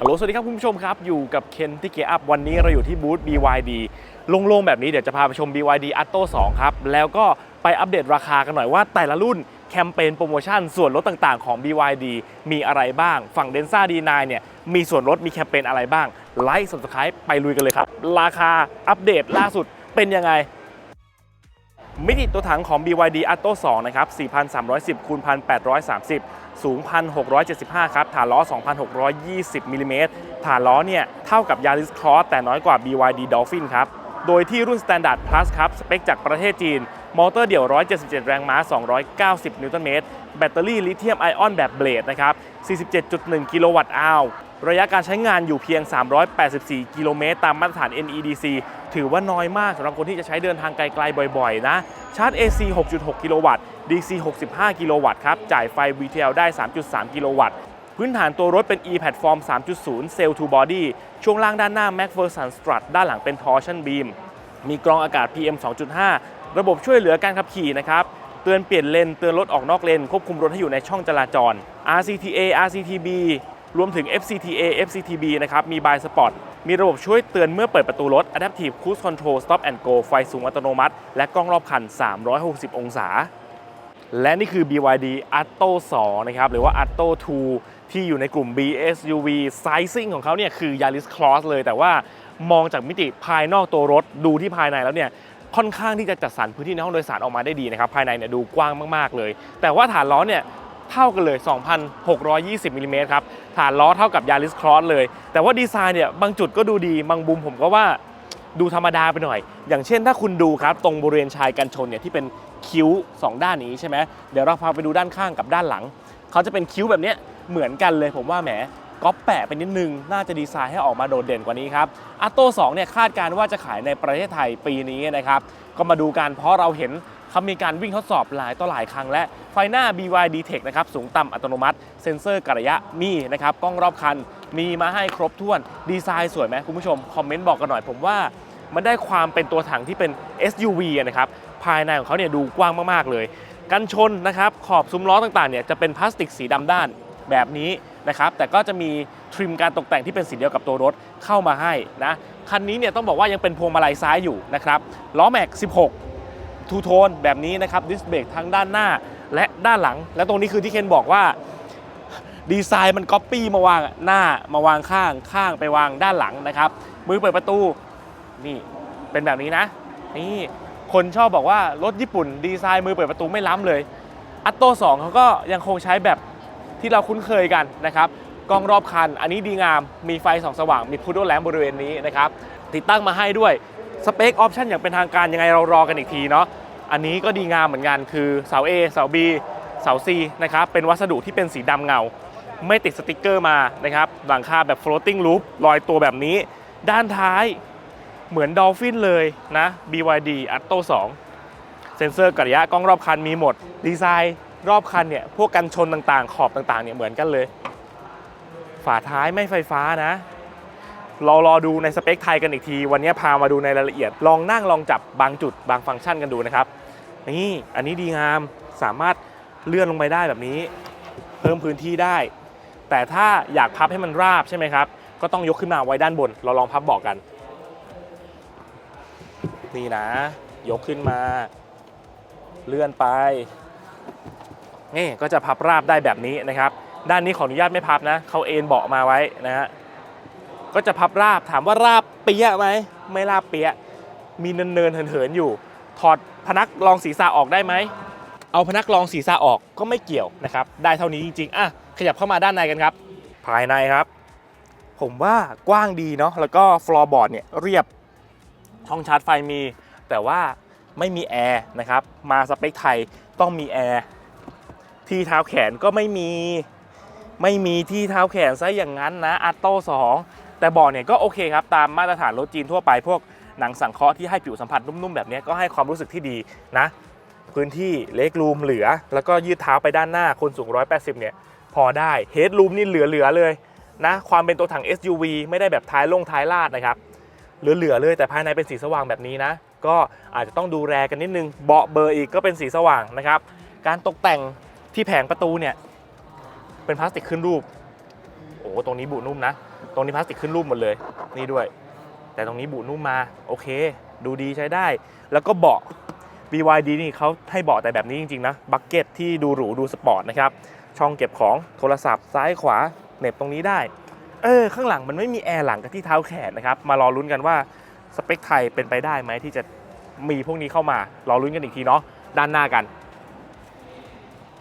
ฮัลโหลสวัสดีครับคุณผู้ชมครับ อยู่กับเคนที่เกียร์อัพวันนี้เราอยู่ที่บูธ BYD โล่งๆ แบบนี้เดี๋ยวจะพาไปชม BYD Atto 2 ครับ แล้วก็ไปอัปเดตราคากันหน่อยว่าแต่ละรุ่นแคมเปญโปรโมชั่นส่วนลดต่างๆของ BYD มีอะไรบ้าง ฝั่ง Denza D9 เนี่ยมีส่วนลดมีแคมเปญอะไรบ้าง ไลค์ Subscribe ไปลุยกันเลยครับ ราคาอัปเดตล่าสุดเป็นยังไง มิติตัวถังของ BYD Atto 2 นะครับ 4,310คูณ1,830 สูง 1,675 ครับ ฐานล้อ 2,620มิลลิเมตร ฐานล้อเนี่ย เท่ากับ Yaris Cross แต่น้อยกว่า BYD Dolphin ครับ โดยที่รุ่น Standard Plus ครับ สเปคจากประเทศจีน มอเตอร์เดี่ยว 177 แรงม้า 290 นิวตันเมตร แบตเตอรี่ลิเธียมไอออนแบบเบลดนะครับ 47.1 กิโลวัตต์อาวระยะการใช้งานอยู่เพียง 384 กิโลเมตร ตามมาตรฐาน NEDC ถือว่าน้อยมากสำหรับคนที่จะใช้เดินทางไกลๆบ่อยๆนะชาร์จ AC 6.6 กิโลวัตต์ DC 65 กิโลวัตต์ครับจ่ายไฟ VTL ได้ 3.3 กิโลวัตต์พื้นฐานตัวรถเป็น e-platform 3.0 Cell to Body ช่วงล่างด้านหน้า MacPherson Strut ด้านหลังเป็น Torsion Beam มีกรองอากาศ PM 2.5 ระบบช่วยเหลือการขับขี่นะครับ เตือนเปลี่ยนเลน เตือนรถออกนอกเลน ควบคุมรถให้อยู่ในช่องจราจร RCTA RCTB รวมถึง FCTA FCTB นะครับ มี By Spot มีระบบช่วยเตือนเมื่อเปิดประตูรถ Adaptive Cruise Control Stop and Go ไฟสูงอัตโนมัติ และกล้องรอบคัน 360 องศา และนี่คือ BYD Atto 2 นะครับ หรือว่า Atto 2 ที่อยู่ในกลุ่ม BSUV Sizing ของเขาเนี่ยคือ Yaris Cross เลย แต่ว่ามองจากมิติภายนอกตัวรถดูที่ภายในแล้วเนี่ยค่อนข้างที่จะจัดสรรพื้นที่ในห้องโดยสารออกมาได้ดีนะครับภายในเนี่ยดูกว้างมาก ๆ เลย แต่ว่าฐานล้อเนี่ย เท่ากันเลย 2,620มิลลิเมตรครับ ฐานล้อเท่ากับ Yaris Cross เลย แต่ว่าดีไซน์เนี่ยบางจุดก็ดูดี บางมุมผมก็ว่าดูธรรมดาไปหน่อย อย่างเช่นถ้าคุณดูครับ ตรงบริเวณชายกันชนเนี่ยที่เป็นคิ้ว 2 ด้านนี้ใช่ไหมเดี๋ยวเราพาไปดูด้านข้างกับด้านหลัง เขาจะเป็นคิ้วแบบเนี้ยเหมือนกันเลยผมว่าแหมก๊อปแปะไปนิดนึง น่าจะดีไซน์ให้ออกมาโดดเด่นกว่านี้ครับอัตโต้2เนี่ยคาดการณ์ว่าจะขายในประเทศไทยปีนี้นะครับ ก็มาดูกันเพราะเราเห็น เขามีการวิ่งทดสอบหลายต่อหลายครั้งและไฟหน้า BYD Tech นะครับสูงต่ำอัตโนมัติ เซ็นเซอร์กระยะมีนะครับกล้องรอบคันมีมาให้ครบถ้วนดีไซน์สวยไหมคุณผู้ชมคอมเมนต์บอกกันหน่อยผมว่ามันได้ความเป็นตัวถังที่เป็น SUV นะครับภายในของเขาเนี่ยดูกว้างมากๆเลย กันชนนะครับขอบซุ้มล้อต่างๆเนี่ยจะเป็นพลาสติกสีดำด้านแบบนี้นะครับแต่ก็จะมีทริมการตกแต่งที่เป็นสีเดียวกับตัวรถเข้ามาให้นะคันนี้เนี่ยต้องบอกว่ายังเป็นพวงมาลัยซ้ายอยู่นะครับล้อแม็ก 16 ทูโทนแบบนี้นะครับดิสเบรกทั้งด้านหน้าและด้านหลัง และตรงนี้คือที่เคนบอกว่าดีไซน์มันก๊อปปี้มาวางหน้ามาวางข้างข้างไปวางด้านหลังนะครับ มือเปิดประตูนี่เป็นแบบนี้นะ นี่คนชอบบอกว่ารถญี่ปุ่น ดีไซน์มือเปิดประตูไม่ล้ำเลย อัตโต้2เขาก็ยังคงใช้แบบที่เราคุ้นเคยกันนะครับกล้องรอบคัน อันนี้ดีงามมีไฟสองสว่างมีพุดโดแลมบริเวณนี้นะครับติดตั้งมาให้ด้วย สเปคออปชันอย่างเป็นทางการยังไงเรารอกันอีกทีเนาะอันนี้ก็ดีงามเหมือนกันคือเสา A เสา B เสา C นะครับเป็นวัสดุที่เป็นสีดำเงา ไม่ติดสติกเกอร์มานะครับหลังคาแบบ floating roof ลอยตัวแบบนี้ ด้านท้ายเหมือนดอลฟินเลยนะ BYD Atto 2 เซ็นเซอร์กระยะกล้องรอบคันมีหมด ดีไซน์รอบคันเนี่ยพวกกันชนต่างๆ ขอบต่างๆเนี่ยเหมือนกันเลย ฝาท้ายไม่ไฟฟ้านะ เรารอดูในสเปคไทยกันอีกที วันนี้พามาดูในรายละเอียด ลองนั่งลองจับบางจุดบางฟังก์ชันกันดูนะครับ นี่อันนี้ดีงามสามารถเลื่อนลงไปได้แบบนี้ เพิ่มพื้นที่ได้ แต่ถ้าอยากพับให้มันราบใช่ไหมครับ ก็ต้องยกขึ้นมาไว้ด้านบน เราลองพับเบอกกัน นี่นะ ยกขึ้นมา เลื่อนไปนี่ก็จะพับราบได้แบบนี้นะครับ ด้านนี้ขออนุญาตไม่พับนะ เขาเอ็นเบาะมาไว้นะฮะ ก็จะพับราบถามว่าราบเปียะไหมไม่ราบเปียะมีเนินๆเหินๆอยู่ ถอดพนักรองศีรษะออกได้ไหมเอาพนักรองศีรษะออกก็ไม่เกี่ยวนะครับ ได้เท่านี้จริงๆอะขยับเข้ามาด้านในกันครับ ภายในครับ ผมว่ากว้างดีเนาะแล้วก็ฟลอร์บอร์ดเนี่ยเรียบช่องชาร์จไฟมี แต่ว่าไม่มีแอร์นะครับ มาสเปคไทยต้องมีแอร์ที่เท้าแขนก็ไม่มีไม่มีที่เท้าแขนซะอย่างนั้นนะอัตโต้2 แต่เบาะเนี่ยก็โอเคครับ ตามมาตรฐานรถจีนทั่วไปพวกหนังสังเคราะห์ที่ให้ผิวสัมผัสนุ่มๆ แบบนี้ก็ให้ความรู้สึกที่ดีนะ พื้นที่เล็กรูมเหลือ แล้วก็ยืดเท้าไปด้านหน้าคนสูง 180 เนี่ย พอได้เฮดรูมนี่เหลือๆเลยนะ ความเป็นตัวถัง SUV ไม่ได้แบบท้ายลงท้ายลาดนะครับ เหลือๆเลยแต่ภายในเป็นสีสว่างแบบนี้นะ ก็อาจจะต้องดูแลกันนิดนึงเบาะเบอร์อีกก็เป็นสีสว่างนะครับ การตกแต่งที่แผงประตูเนี่ยเป็นพลาสติกขึ้นรูป โออ้ตรงนี้บุนุ่มนะ ตรงนี้พลาสติกขึ้นรูปหมดเลย นี่ด้วย แต่ตรงนี้บุนุ่มมา โอเค ดูดีใช้ได้ แล้วก็เบาะ BYD นี่เขาให้เบาะแต่แบบนี้จริง ๆ นะ บักเก็ตที่ดูหรูดูสปอร์ตนะครับ ช่องเก็บของโทรศัพท์ซ้ายขวาเหน็บตรงนี้ได้ เออ ข้างหลังมันไม่มีแอร์หลังกับที่เท้าแขนนะครับ มารอลุ้นกันว่าสเปคไทยเป็นไปได้ไหมที่จะมีพวกนี้เข้ามารอลุ้นกันอีกทีเนาะด้านหน้ากัน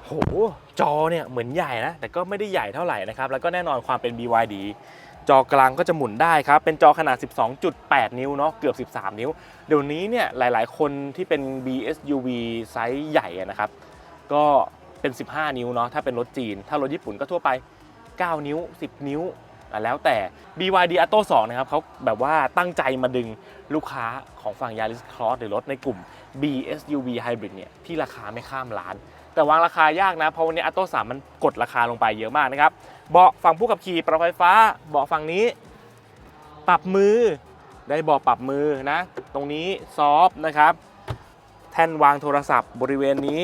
โหจอเนี่ยเหมือนใหญ่นะแต่ก็ไม่ได้ใหญ่เท่าไหร่นะครับ แล้วก็แน่นอนความเป็น BYD จอกลางก็จะหมุนได้ครับ เป็นจอขนาด 12.8 นิ้วเนาะ เกือบ 13 นิ้ว เดี๋ยวนี้เนี่ยหลายๆ คนที่เป็น BSUV ไซส์ใหญ่อะนะครับ ก็เป็น 15 นิ้วเนาะ ถ้าเป็นรถจีน ถ้ารถญี่ปุ่นก็ทั่วไป 9 นิ้ว 10 นิ้วอะแล้วแต่ BYD Atto 2 นะครับเขาแบบว่าตั้งใจมาดึงลูกค้าของฝั่ง Yaris Cross หรือรถในกลุ่ม BSUV Hybrid เนี่ยที่ราคาไม่ข้ามล้าน แต่วางราคายากนะ เพราะวันนี้ Atto 3 มันกดราคาลงไปเยอะมากนะครับ เบาะฝั่งผู้ขับขี่ปรับไฟฟ้า เบาะฝั่งนี้ ปรับมือ ได้เบาะปรับมือนะ ตรงนี้ซอฟนะครับ แท่นวางโทรศัพท์บริเวณนี้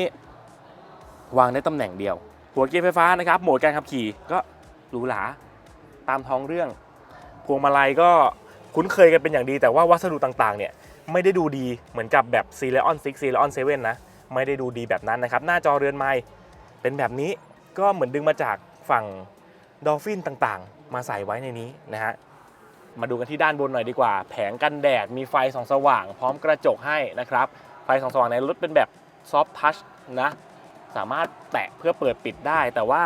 วางได้ตำแหน่งเดียว หัวเกียร์ไฟฟ้านะครับ โหมดการขับขี่ก็หรูหราตามท้องเรื่อง พวงมาลัยก็คุ้นเคยกันเป็นอย่างดี แต่ว่าวัสดุต่างๆ เนี่ยไม่ได้ดูดีเหมือนกับแบบ c e l e o n 6 c e l e o n 7นะ ไม่ได้ดูดีแบบนั้นนะครับ หน้าจอเรือนไม้เป็นแบบนี้ก็เหมือนดึงมาจากฝั่ง Dolphin ต่างๆ มาใส่ไว้ในนี้นะฮะมาดูกันที่ด้านบนหน่อยดีกว่า แผงกันแดดมีไฟสองสว่าง พร้อมกระจกให้นะครับ ไฟสองสว่างในรถเป็นแบบซอฟทัชนะสามารถแตะเพื่อเปิดปิดได้ แต่ว่า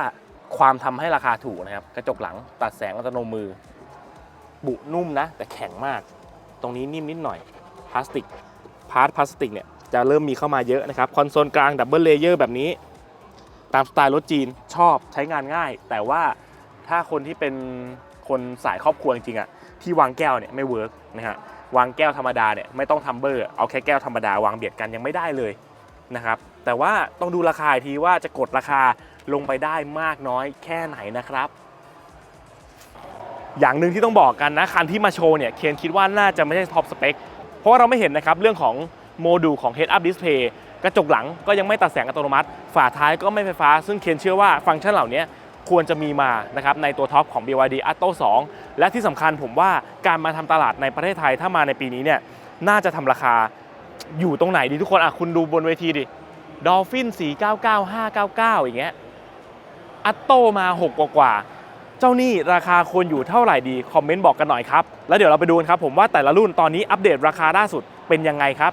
ความทำให้ราคาถูกนะครับ กระจกหลังตัดแสงอัตโนมือ บุนุ่มนะ แต่แข็งมาก ตรงนี้นิ่มนิดหน่อยพลาสติกพาร์ทพลาสติกเนี่ยจะเริ่มมีเข้ามาเยอะนะครับคอนโซลกลางดับเบิลเลเยอร์แบบนี้ ตามสไตล์รถจีนชอบใช้งานง่าย แต่ว่า ถ้าคนที่เป็นคนสายครอบครัวจริงๆอะที่วางแก้วเนี่ยไม่เวิร์กนะฮะวางแก้วธรรมดาเนี่ยไม่ต้องทำเบอร์เอาแค่แก้วธรรมดาวางเบียดกันยังไม่ได้เลยนะครับแต่ว่าต้องดูราคาทีว่าจะกดราคาลงไปได้มากน้อยแค่ไหนนะครับ อย่างหนึ่งที่ต้องบอกกันนะคันที่มาโชว์เนี่ยเคนคิดว่าน่าจะไม่ใช่ท็อปสเปคเพราะว่าเราไม่เห็นนะครับเรื่องของโมดูลของ Head Up Display กระจกหลังก็ยังไม่ตัดแสงอัตโนมัติ ฝาท้ายก็ไม่ไฟฟ้า ซึ่งเคนเชื่อว่าฟังก์ชันเหล่านี้ ควรจะมีมานะครับในตัวท็อปของ BYD Atto 2 และที่สำคัญผมว่าการมาทำตลาดในประเทศไทยถ้ามาในปีนี้เนี่ยน่าจะทำราคาอยู่ตรงไหนดีทุกคนอะคุณดูบนเวทีดิ Dolphin 499 599 อย่างเงี้ยอัตโตมา 6 กว่ากว่า เจ้านี่ราคาควรอยู่เท่าไหร่ดี คอมเมนต์บอกกันหน่อยครับ แล้วเดี๋ยวเราไปดูกันครับ ผมว่าแต่ละรุ่นตอนนี้อัปเดตราคาล่าสุดเป็นยังไงครับ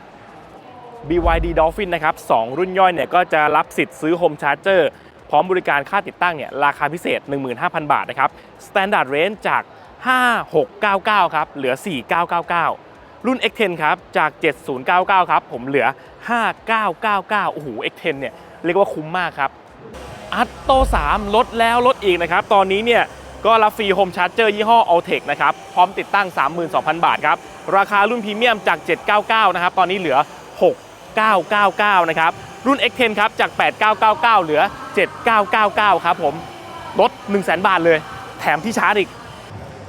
BYD Dolphin นะครับ 2 รุ่นย่อยเนี่ยก็จะรับสิทธิ์ซื้อ Home Charger พร้อมบริการค่าติดตั้งเนี่ยราคาพิเศษ 15,000 บาทนะครับ Standard Range จาก 5699 ครับเหลือ 4999 รุ่น X10 ครับจาก 7099 ครับผมเหลือ 5999 โอ้โห X10 เนี่ยเรียกว่าคุ้มมากครับอัตโต3ลดแล้วลดอีกนะครับ ตอนนี้เนี่ยก็รับฟรีโฮมชาร์จเจอร์ยี่ห้อ Altec นะครับ พร้อมติดตั้ง 32,000 บาทครับ ราคารุ่นพรีเมียมจาก 799 นะครับ ตอนนี้เหลือ 6999 นะครับ รุ่น X10 ครับ จาก 8999 เหลือ 7999 ครับผมลด 100,000 บาทเลย แถมที่ชาร์จอีก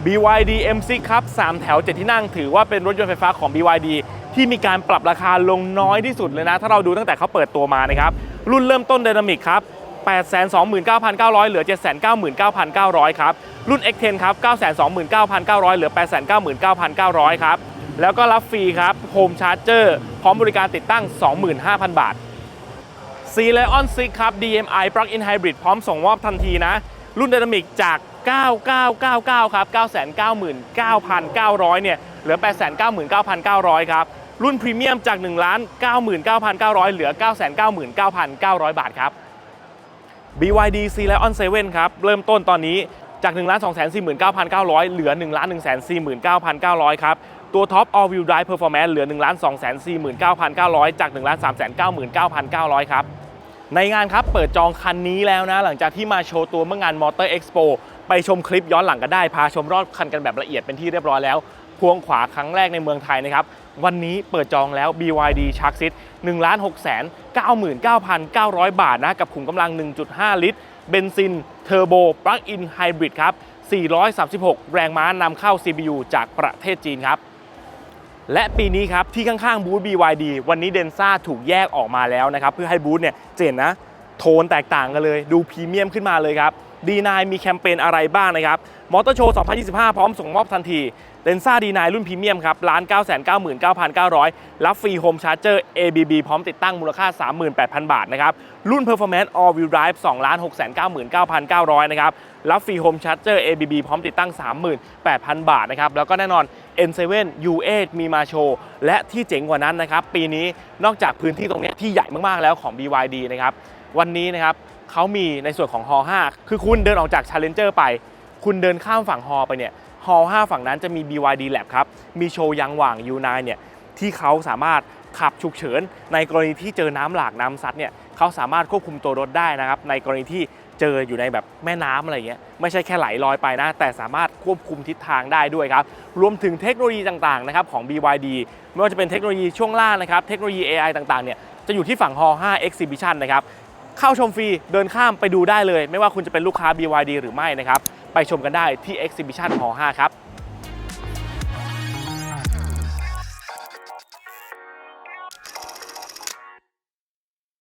BYD M6 ครับ 3 แถว 7 ที่นั่ง ถือว่าเป็นรถยนต์ไฟฟ้าของ BYD ที่มีการปรับราคาลงน้อยที่สุดเลยนะ ถ้าเราดูตั้งแต่เขาเปิดตัวมานะครับ รุ่นเริ่มต้น Dynamic ครับ829,900 เหลือ 799,900 ครับ รุ่น X10 ครับ 929,900 เหลือ 899,900 ครับ แล้วก็รับฟรีครับ Home Charger พร้อมบริการติดตั้ง 25,000 บาท C Lion 6 ครับ DMI Plug-in Hybrid พร้อมส่งมอบทันทีนะ รุ่น Dynamic จาก 9999 ครับ 999,900 เนี่ยเหลือ 899,900 ครับ รุ่นพรีเมียมจาก 1 99,900 เหลือ 999,900 บาทครับ BYD C Lion 7 ครับ เริ่มต้นตอนนี้จาก 1 249,900 เหลือ 1 149,900 ครับ ตัวท็อป All Wheel Drive Performance เหลือ 1 249,900 จาก 1 399,900 ครับ ในงานครับเปิดจองคันนี้แล้วนะ หลังจากที่มาโชว์ตัวเมื่องาน Motor Expo ไปชมคลิปย้อนหลังกันได้ พาชมรอบคันกันแบบละเอียดเป็นที่เรียบร้อยแล้วพวงขวาครั้งแรกในเมืองไทยนะครับ วันนี้เปิดจองแล้ว BYD Shark Seat 1 6 99,900 บาทนะ กับขุมกำลัง 1.5 ลิตร เบนซิน เทอร์โบ ปลั๊กอินไฮบริดครับ 436 แรงม้านำเข้า CPU จากประเทศจีนครับ และปีนี้ครับที่ข้างๆบูธ BYD วันนี้เดนซ่าถูกแยกออกมาแล้วนะครับ เพื่อให้บูธเนี่ยเจนนะ โทนแตกต่างกันเลย ดูพรีเมียมขึ้นมาเลยครับ D9 มีแคมเปญอะไรบ้างนะครับ มอเตอร์โชว์ 2025 พร้อมส่งมอบทันทีเลนซ่า D9 รุ่นพรีเมียมครับล้าน 9 9 9 9 9 0รับฟรีโฮมชาร์เจอร์ ABB พร้อมติดตั้งมูลค่า 38,000 บาทนะครับ รุ่น Performance All Wheel Drive 2 6 9 9 9 0 0 นะครับ รับฟรีโฮมชาร์เจอร์ ABB พร้อมติดตั้ง 38,000 บาทนะครับ แล้วก็แน่นอน N7 U8 มีมาโชว์และที่เจ๋งกว่านั้นนะครับ ปีนี้นอกจากพื้นที่ตรงนี้ที่ใหญ่มากๆแล้วของ BYD นะครับ วันนี้นะครับเขามีในส่วนของฮอ5คือคุณเดินออกจาก Challenger ไป คุณเดินข้ามฝั่งฮอไปเนี่ยฮอ5ฝั่งนั้นจะมี BYD Lab ครับ มีโชว์ยางหว่าง U9 เนี่ยที่เขาสามารถขับฉุกเฉิน ในกรณีที่เจอน้ำหลากน้ำซัดเนี่ยเขาสามารถควบคุมตัวรถได้นะครับ ในกรณีที่ เจออยู่ในแบบแม่น้ำอะไรเงี้ยไม่ใช่แค่ไหลลอยไปนะ แต่สามารถควบคุมทิศทางได้ด้วยครับ รวมถึงเทคโนโลยีต่างๆนะครับของ BYD ไม่ว่าจะเป็นเทคโนโลยีช่วงล่างนะครับเทคโนโลยี AI ต่างๆเนี่ยจะอยู่ที่ฝั่งฮอ5 Exhibition นะครับเข้าชมฟรีเดินข้ามไปดูได้เลย ไม่ว่าคุณจะเป็นลูกค้า BYD หรือไม่นะครับไปชมกันได้ที่ Exhibition Hall 5ครับ